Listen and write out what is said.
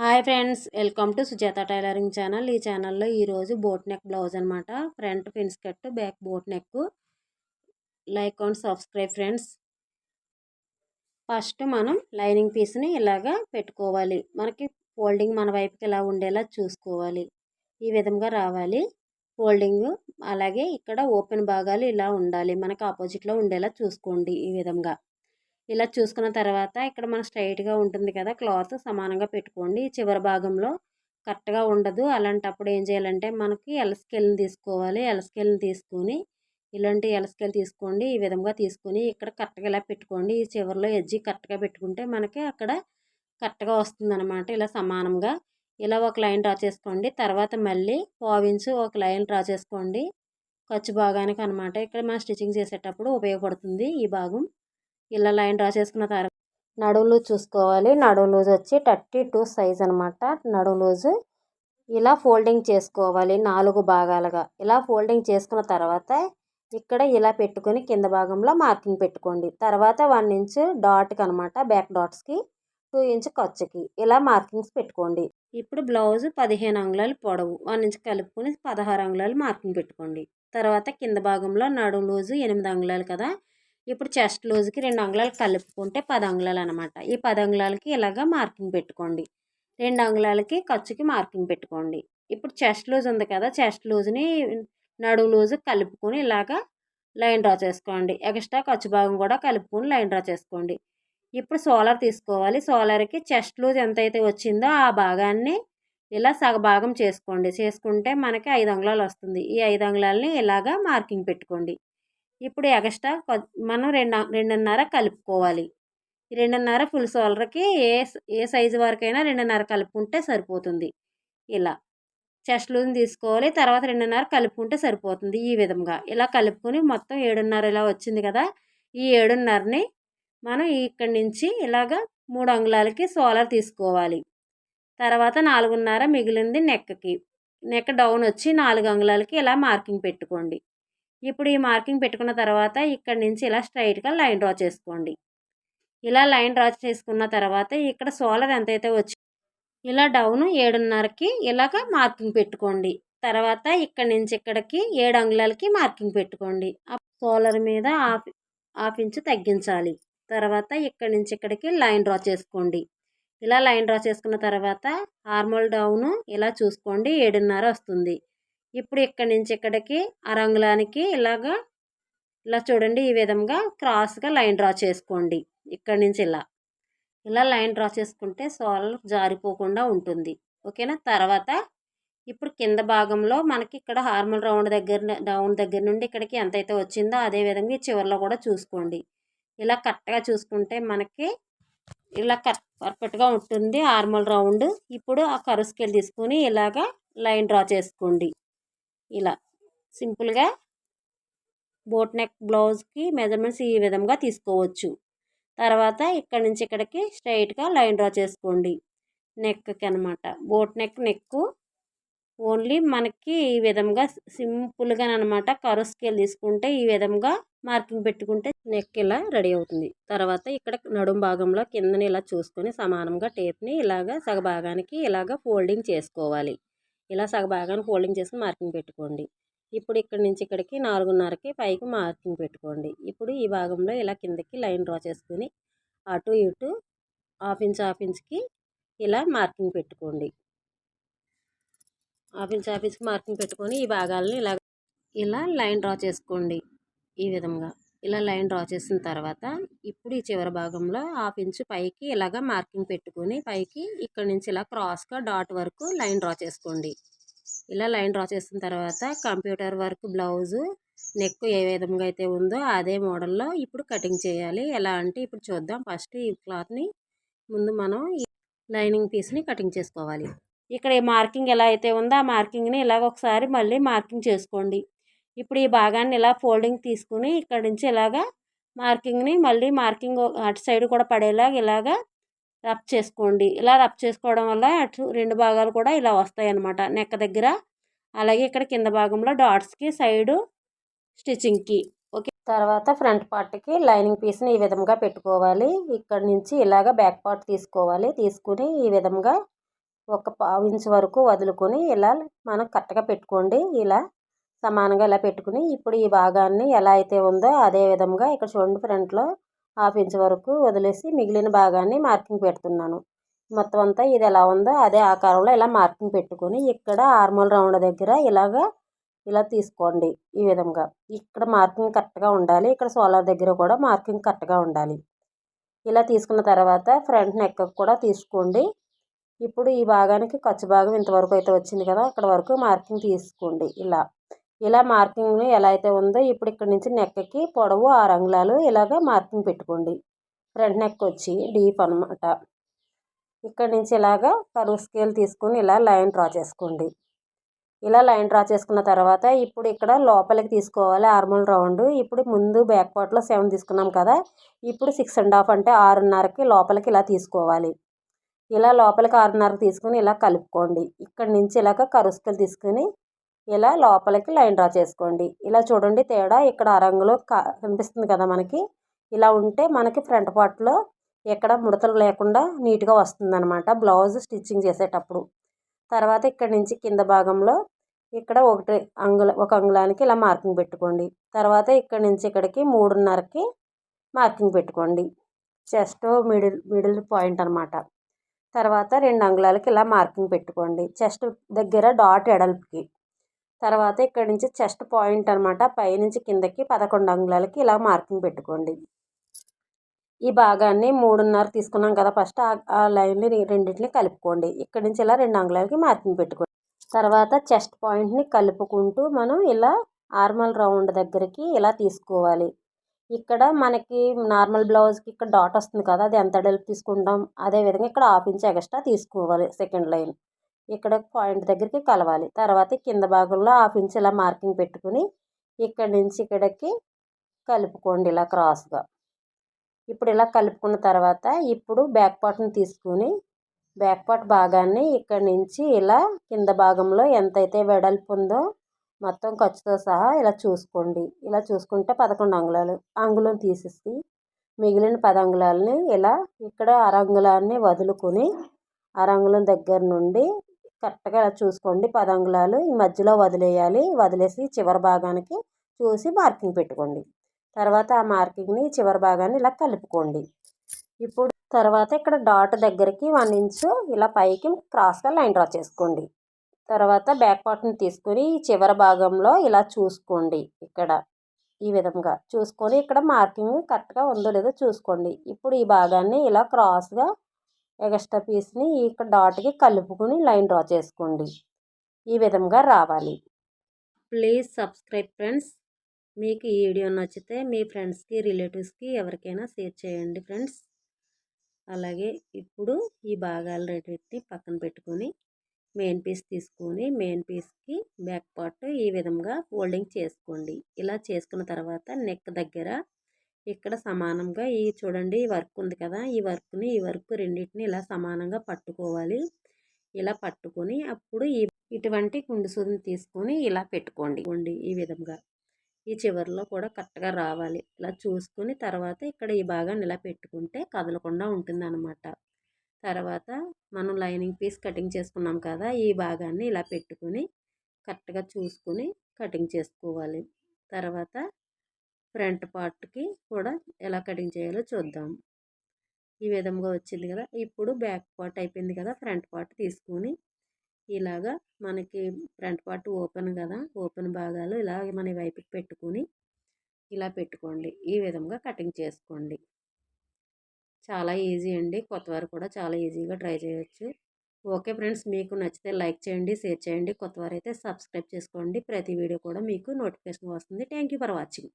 Hi friends welcome to Sujatha tailoring channel. ఈ ఛానల్లో ఈరోజు బోట్ నెక్ బ్లౌజ్ అనమాట front fins cut back boat neck. Like and subscribe friends. First మనం lining పీస్ని ఇలాగా పెట్టుకోవాలి. మనకి ఫోల్డింగ్ మన వైపుకి ఇలా ఉండేలా చూసుకోవాలి. ఈ విధంగా రావాలి. ఫోల్డింగ్ అలాగే ఇక్కడ ఓపెన్ భాగాలు ఇలా ఉండాలి. మనకి ఆపోజిట్లో ఉండేలా చూసుకోండి ఈ విధంగా. ఇలా చూసుకున్న తర్వాత ఇక్కడ మన స్ట్రైట్గా ఉంటుంది కదా క్లాత్ సమానంగా పెట్టుకోండి. చివరి భాగంలో కరెక్ట్గా ఉండదు. అలాంటప్పుడు ఏం చేయాలంటే మనకి ఎలస్కేల్ని తీసుకోవాలి. ఎలస్కేల్ని తీసుకొని ఇలాంటి ఎలస్కేల్ తీసుకోండి. ఈ విధంగా తీసుకొని ఇక్కడ కరెక్ట్గా ఇలా పెట్టుకోండి. ఈ చివరిలో ఎజ్జి కరెక్ట్గా పెట్టుకుంటే మనకి అక్కడ కరెక్ట్గా వస్తుందన్నమాట. ఇలా సమానంగా ఇలా ఒక లైన్ డ్రా చేసుకోండి. తర్వాత మళ్ళీ పావించు ఒక లైన్ డ్రా చేసుకోండి. ఖర్చు భాగానికి అనమాట ఇక్కడ మనం స్టిచ్చింగ్ చేసేటప్పుడు ఉపయోగపడుతుంది ఈ భాగం. ఇలా లైన్ డ్రా చేసుకున్న తర్వాత నడువు లూజ్ చూసుకోవాలి. నడువు లూజ్ వచ్చి థర్టీ టూ సైజ్ అనమాట నడుము లూజ్. ఇలా ఫోల్డింగ్ చేసుకోవాలి నాలుగు భాగాలుగా. ఇలా ఫోల్డింగ్ చేసుకున్న తర్వాత ఇక్కడ ఇలా పెట్టుకొని కింద భాగంలో మార్కింగ్ పెట్టుకోండి. తర్వాత వన్ ఇంచ్ డాట్కి అనమాట బ్యాక్ డాట్స్కి టూ ఇంచ్ ఖర్చుకి ఇలా మార్కింగ్స్ పెట్టుకోండి. ఇప్పుడు బ్లౌజ్ పదిహేను అంగుళాలు పొడవు. వన్ ఇంచ్ కలుపుకొని పదహారు అంగుళాలు మార్కింగ్ పెట్టుకోండి. తర్వాత కింద భాగంలో నడుము లూజు ఎనిమిది అంగుళాలు కదా ఇప్పుడు చెస్ట్ లూజ్కి రెండు అంగుళాలు కలుపుకుంటే పది అంగుళాలు అనమాట ఈ పది అంగుళాలకి ఇలాగ మార్కింగ్ పెట్టుకోండి. రెండు అంగుళాలకి ఖర్చుకి మార్కింగ్ పెట్టుకోండి. ఇప్పుడు చెస్ట్ లూజ్ ఉంది కదా చెస్ట్ లూజ్ని నడువు లూజ్ కలుపుకొని ఇలాగ లైన్ డ్రా చేసుకోండి. ఎక్స్ట్రా ఖర్చు భాగం కూడా కలుపుకొని లైన్ డ్రా చేసుకోండి. ఇప్పుడు సోలార్ తీసుకోవాలి. సోలార్కి చెస్ట్ లూజ్ ఎంతైతే వచ్చిందో ఆ భాగాన్ని ఇలా సగభాగం చేసుకోండి. చేసుకుంటే మనకి ఐదు అంగుళాలు వస్తుంది. ఈ ఐదు అంగుళాలని ఇలాగా మార్కింగ్ పెట్టుకోండి. ఇప్పుడు ఎక్స్ట్రా మనం రెండు రెండున్నర కలుపుకోవాలి. రెండున్నర ఫుల్ సోలర్కి ఏ ఏ సైజు వరకైనా రెండున్నర కలుపుకుంటే సరిపోతుంది. ఇలా. చెస్ట్ తీసుకోవాలి తర్వాత రెండున్నర కలుపుకుంటే సరిపోతుంది ఈ విధంగా. ఇలా కలుపుకొని మొత్తం ఏడున్నర ఇలా వచ్చింది కదా ఈ ఏడున్నరని మనం ఇక్కడి నుంచి ఇలాగ మూడు అంగుళాలకి సోలార్ తీసుకోవాలి. తర్వాత నాలుగున్నర మిగిలింది నెక్కి. నెక్ డౌన్ వచ్చి నాలుగు అంగుళాలకి ఇలా మార్కింగ్ పెట్టుకోండి. ఇప్పుడు ఈ మార్కింగ్ పెట్టుకున్న తర్వాత ఇక్కడ నుంచి ఇలా స్ట్రైట్గా లైన్ డ్రా చేసుకోండి. ఇలా లైన్ డ్రా చేసుకున్న తర్వాత ఇక్కడ సోలర్ ఎంతైతే వచ్చి ఇలా డౌన్ ఏడున్నరకి ఇలాగ మార్కింగ్ పెట్టుకోండి. తర్వాత ఇక్కడ నుంచి ఇక్కడికి ఏడు అంగుళాలకి మార్కింగ్ పెట్టుకోండి. ఆ సోలర్ మీద హాఫ్ హాఫ్ ఇంచు తగ్గించాలి. తర్వాత ఇక్కడ నుంచి ఇక్కడికి లైన్ డ్రా చేసుకోండి. ఇలా లైన్ డ్రా చేసుకున్న తర్వాత హార్మోల్ డౌను ఇలా చూసుకోండి. ఏడున్నర వస్తుంది. ఇప్పుడు ఇక్కడి నుంచి ఇక్కడికి అరంగుళానికి ఇలాగా ఇలా చూడండి ఈ విధంగా క్రాస్గా లైన్ డ్రా చేసుకోండి. ఇక్కడి నుంచి ఇలా. ఇలా లైన్ డ్రా చేసుకుంటే సోల్ జారిపోకుండా ఉంటుంది. ఓకేనా? తర్వాత ఇప్పుడు కింద భాగంలో మనకి ఇక్కడ హార్మల్ రౌండ్ దగ్గర రౌండ్ దగ్గర నుండి ఇక్కడికి ఎంతైతే వచ్చిందో అదే విధంగా చివరిలో కూడా చూసుకోండి. ఇలా కరెక్ట్గా చూసుకుంటే మనకి ఇలా కరెక్ట్ పర్ఫెక్ట్గా ఉంటుంది హార్మల్ రౌండ్. ఇప్పుడు ఆ కరువు స్కేల్ తీసుకొని ఇలాగా లైన్ డ్రా చేసుకోండి. ఇలా సింపుల్గా బోట్ నెక్ బ్లౌజ్కి మెజర్మెంట్స్ ఈ విధంగా తీసుకోవచ్చు. తర్వాత ఇక్కడ నుంచి ఇక్కడికి స్ట్రైట్గా లైన్ డ్రా చేసుకోండి. నెక్కి అనమాట బోట్ నెక్ నెక్ ఓన్లీ మనకి ఈ విధంగా సింపుల్గా అనమాట కరు స్కేల్ తీసుకుంటే ఈ విధంగా మార్కింగ్ పెట్టుకుంటే నెక్ ఇలా రెడీ అవుతుంది. తర్వాత ఇక్కడ నడుం భాగంలో కిందని ఇలా చూసుకొని సమానంగా టేప్ని ఇలాగా సగభాగానికి ఇలాగ ఫోల్డింగ్ చేసుకోవాలి. ఇలా సగభాగాన్ని ఫోల్డింగ్ చేసుకుని మార్కింగ్ పెట్టుకోండి. ఇప్పుడు ఇక్కడ నుంచి ఇక్కడికి నాలుగున్నరకి పైకి మార్కింగ్ పెట్టుకోండి. ఇప్పుడు ఈ భాగంలో ఇలా కిందకి లైన్ డ్రా చేసుకుని అటు ఇటు హాఫ్ ఇంచ్ హాఫ్ ఇంచ్కి ఇలా మార్కింగ్ పెట్టుకోండి. హాఫ్ ఇంచ్ హాఫ్ ఇంచ్కి మార్కింగ్ పెట్టుకొని ఈ భాగాలను ఇలా ఇలా లైన్ డ్రా చేసుకోండి ఈ విధంగా. ఇలా లైన్ డ్రా చేసిన తర్వాత ఇప్పుడు ఈ చివరి భాగంలో హాఫ్ ఇంచు పైకి ఇలాగ మార్కింగ్ పెట్టుకొని పైకి ఇక్కడ నుంచి ఇలా క్రాస్గా డాట్ వరకు లైన్ డ్రా చేసుకోండి. ఇలా లైన్ డ్రా చేసిన తర్వాత కంప్యూటర్ వర్క్ బ్లౌజు నెక్ ఏ విధంగా అయితే ఉందో అదే మోడల్లో ఇప్పుడు కటింగ్ చేయాలి. ఎలా అంటే ఇప్పుడు చూద్దాం. ఫస్ట్ ఈ క్లాత్ని ముందు మనం లైనింగ్ పీస్ని కటింగ్ చేసుకోవాలి. ఇక్కడ ఈ మార్కింగ్ ఎలా అయితే ఉందో ఆ మార్కింగ్ని ఇలాగ ఒకసారి మళ్ళీ మార్కింగ్ చేసుకోండి. ఇప్పుడు ఈ భాగాన్ని ఇలా ఫోల్డింగ్ తీసుకుని ఇక్కడ నుంచి ఇలాగా మార్కింగ్ని మళ్ళీ మార్కింగ్ అటు సైడ్ కూడా పడేలాగా ఇలాగా రబ్ చేసుకోండి. ఇలా రబ్ చేసుకోవడం వల్ల అటు రెండు భాగాలు కూడా ఇలా వస్తాయి అన్నమాట నెక్క దగ్గర అలాగే ఇక్కడ కింద భాగంలో డాట్స్కి సైడు స్టిచ్చింగ్కి ఓకే. తర్వాత ఫ్రంట్ పార్ట్కి లైనింగ్ పీస్ని ఈ విధంగా పెట్టుకోవాలి. ఇక్కడ నుంచి ఇలాగ బ్యాక్ పార్ట్ తీసుకోవాలి. తీసుకుని ఈ విధంగా ఒక పావు ఇంచు వరకు వదులుకొని ఇలా మనం కరెక్ట్గా పెట్టుకోండి. ఇలా సమానంగా ఇలా పెట్టుకుని ఇప్పుడు ఈ భాగాన్ని ఎలా అయితే ఉందో అదే విధంగా ఇక్కడ చూడండి ఫ్రంట్లో హాఫ్ ఇంచ్ వరకు వదిలేసి మిగిలిన భాగాన్ని మార్కింగ్ పెడుతున్నాను. మొత్తం అంతా ఇది ఎలా ఉందో అదే ఆకారంలో ఇలా మార్కింగ్ పెట్టుకొని ఇక్కడ ఆర్మల్ రౌండ్ దగ్గర ఇలాగా ఇలా తీసుకోండి ఈ విధంగా ఇక్కడ మార్కింగ్ కరెక్ట్గా ఉండాలి ఇక్కడ సోలార్ దగ్గర కూడా మార్కింగ్ కరెక్ట్గా ఉండాలి. ఇలా తీసుకున్న తర్వాత ఫ్రంట్ నెక్ కూడా తీసుకోండి. ఇప్పుడు ఈ భాగానికి ఖర్చు భాగం ఇంతవరకు అయితే వచ్చింది కదా అక్కడ వరకు మార్కింగ్ తీసుకోండి ఇలా. ఇలా మార్కింగ్ ఎలా అయితే ఉందో ఇప్పుడు ఇక్కడ నుంచి నెక్కి పొడవు ఆరు అంగుళాలు ఇలాగ మార్కింగ్ పెట్టుకోండి. ఫ్రంట్ నెక్ వచ్చి డీప్ అనమాట ఇక్కడ నుంచి ఇలాగ కరువు స్కేల్ తీసుకుని ఇలా లైన్ డ్రా చేసుకోండి. ఇలా లైన్ డ్రా చేసుకున్న తర్వాత ఇప్పుడు ఇక్కడ లోపలికి తీసుకోవాలి ఆర్మల్ రౌండ్. ఇప్పుడు ముందు బ్యాక్ పార్ట్లో సెవెన్ తీసుకున్నాం కదా ఇప్పుడు సిక్స్ అండ్ హాఫ్ అంటే ఆరున్నరకి లోపలికి ఇలా తీసుకోవాలి. ఇలా లోపలికి ఆరున్నరకి తీసుకుని ఇలా కలుపుకోండి. ఇక్కడ నుంచి ఇలాగ కరుస్కలు తీసుకుని ఇలా లోపలికి లైన్ డ్రా చేసుకోండి. ఇలా చూడండి తేడా ఇక్కడ ఆ రంగులో కనిపిస్తుంది కదా మనకి. ఇలా ఉంటే మనకి ఫ్రంట్ పార్ట్లో ఎక్కడ ముడతలు లేకుండా నీట్గా వస్తుందన్నమాట. బ్లౌజ్ స్టిచ్చింగ్ చేసేటప్పుడు. తర్వాత ఇక్కడ నుంచి కింద భాగంలో ఇక్కడ ఒకటి అంగుల ఒక అంగుళానికి ఇలా మార్కింగ్ పెట్టుకోండి. తర్వాత ఇక్కడ నుంచి ఇక్కడికి మూడున్నరకి మార్కింగ్ పెట్టుకోండి. చెస్ట్ మిడిల్ మిడిల్ పాయింట్ అనమాట తర్వాత రెండు అంగుళాలకి ఇలా మార్కింగ్ పెట్టుకోండి. చెస్ట్ దగ్గర డాట్ ఎడల్పుకి. తర్వాత ఇక్కడ నుంచి చెస్ట్ పాయింట్ అనమాట పైనుంచి కిందకి పదకొండు అంగుళాలకి ఇలా మార్కింగ్ పెట్టుకోండి. ఈ భాగాన్ని మూడున్నర తీసుకున్నాం కదా ఫస్ట్. ఆ లైన్ని రెండింటిని కలుపుకోండి. ఇక్కడ నుంచి ఇలా రెండు అంగుళాలకి మార్కింగ్ పెట్టుకోండి. తర్వాత చెస్ట్ పాయింట్ని కలుపుకుంటూ మనం ఇలా ఆర్మల్ రౌండ్ దగ్గరికి ఇలా తీసుకోవాలి. ఇక్కడ మనకి నార్మల్ బ్లౌజ్కి ఇక్కడ డాట్ వస్తుంది కదా అది ఎంత డెల్ప్ తీసుకుంటాం? అదేవిధంగా ఇక్కడ హాఫ్ ఇంచ్ ఎక్స్ట్రా తీసుకోవాలి సెకండ్ లైన్. ఇక్కడ పాయింట్ దగ్గరికి కలవాలి. తర్వాత కింద భాగంలో హాఫ్ ఇంచ్ ఇలా మార్కింగ్ పెట్టుకుని ఇక్కడ నుంచి ఇక్కడికి కలుపుకోండి ఇలా క్రాస్గా. ఇప్పుడు ఇలా కలుపుకున్న తర్వాత ఇప్పుడు బ్యాక్ పార్ట్ని తీసుకుని బ్యాక్ పార్ట్ భాగాన్ని ఇక్కడ నుంచి ఇలా కింద భాగంలో ఎంతైతే వెడల్పు ఉందో మొత్తం ఖర్చుతో సహా ఇలా చూసుకోండి. ఇలా చూసుకుంటే పదకొండు అంగుళాలు. అంగుళం తీసేసి మిగిలిన పది అంగుళాలని ఇలా ఇక్కడ అరంగుళాన్ని వదులుకొని అరంగుళం దగ్గర నుండి కరెక్ట్గా ఇలా చూసుకోండి పదంగుళాలు. ఈ మధ్యలో వదిలేయాలి. వదిలేసి చివరి భాగానికి చూసి మార్కింగ్ పెట్టుకోండి. తర్వాత ఆ మార్కింగ్ని చివరి భాగాన్ని ఇలా కలుపుకోండి. ఇప్పుడు తర్వాత ఇక్కడ డాట్ దగ్గరికి వన్ ఇంచు ఇలా పైకి క్రాస్గా లైన్ డ్రా చేసుకోండి. తర్వాత బ్యాక్ పార్ట్ని తీసుకొని చివరి భాగంలో ఇలా చూసుకోండి ఇక్కడ. ఈ విధంగా చూసుకొని ఇక్కడ మార్కింగ్ కరెక్ట్గా ఉందో లేదో చూసుకోండి. ఇప్పుడు ఈ భాగాన్ని ఇలా క్రాస్గా ఎగస్ట్రా పీస్ని ఇక్కడ డాట్కి కలుపుకొని లైన్ డ్రా చేసుకోండి. ఈ విధంగా రావాలి. Please subscribe friends. మీకు ఈ వీడియో నచ్చితే మీ ఫ్రెండ్స్కి రిలేటివ్స్కి ఎవరికైనా షేర్ చేయండి ఫ్రెండ్స్. అలాగే ఇప్పుడు ఈ భాగాలు రెండింటిని పక్కన పెట్టుకొని మెయిన్ పీస్ తీసుకొని మెయిన్ పీస్కి బ్యాక్ పార్ట్ ఈ విధంగా ఫోల్డింగ్ చేసుకోండి. ఇలా చేసుకున్న తర్వాత నెక్ దగ్గర ఇక్కడ సమానంగా ఈ చూడండి ఈ వర్క్ ఉంది కదా ఈ వర్క్ని ఈ వర్క్ రెండింటిని ఇలా సమానంగా పట్టుకోవాలి. ఇలా పట్టుకొని అప్పుడు ఈ ఇటువంటి కుండు సూదిని తీసుకొని ఇలా పెట్టుకోండి. ఈ విధంగా. ఈ చివరిలో కూడా కరెక్ట్గా రావాలి. ఇలా చూసుకుని తర్వాత ఇక్కడ ఈ భాగాన్ని ఇలా పెట్టుకుంటే కదలకుండా ఉంటుందన్నమాట. తర్వాత మనం లైనింగ్ పీస్ కటింగ్ చేసుకున్నాం కదా ఈ భాగాన్ని ఇలా పెట్టుకుని కరెక్ట్గా చూసుకుని కటింగ్ చేసుకోవాలి. తర్వాత ఫ్రంట్ పార్ట్కి కూడా ఎలా కటింగ్ చేయాలో చూద్దాం. ఈ విధంగా వచ్చింది కదా! ఇప్పుడు బ్యాక్ పార్ట్ అయిపోయింది కదా! ఫ్రంట్ పార్ట్ తీసుకుని ఇలాగా మనకి ఫ్రంట్ పార్ట్ ఓపెన్ కదా! ఓపెన్ భాగాలు ఇలా మన వైపుకి పెట్టుకుని ఇలా పెట్టుకోండి. ఈ విధంగా కటింగ్ చేసుకోండి. చాలా ఈజీ అండి. కొత్తవారు కూడా చాలా ఈజీగా ట్రై చేయొచ్చు. ఓకే ఫ్రెండ్స్ మీకు నచ్చితే లైక్ చేయండి షేర్ చేయండి. కొత్తవారైతే సబ్స్క్రైబ్ చేసుకోండి. ప్రతి వీడియో కూడా మీకు నోటిఫికేషన్ వస్తుంది. Thank for watching.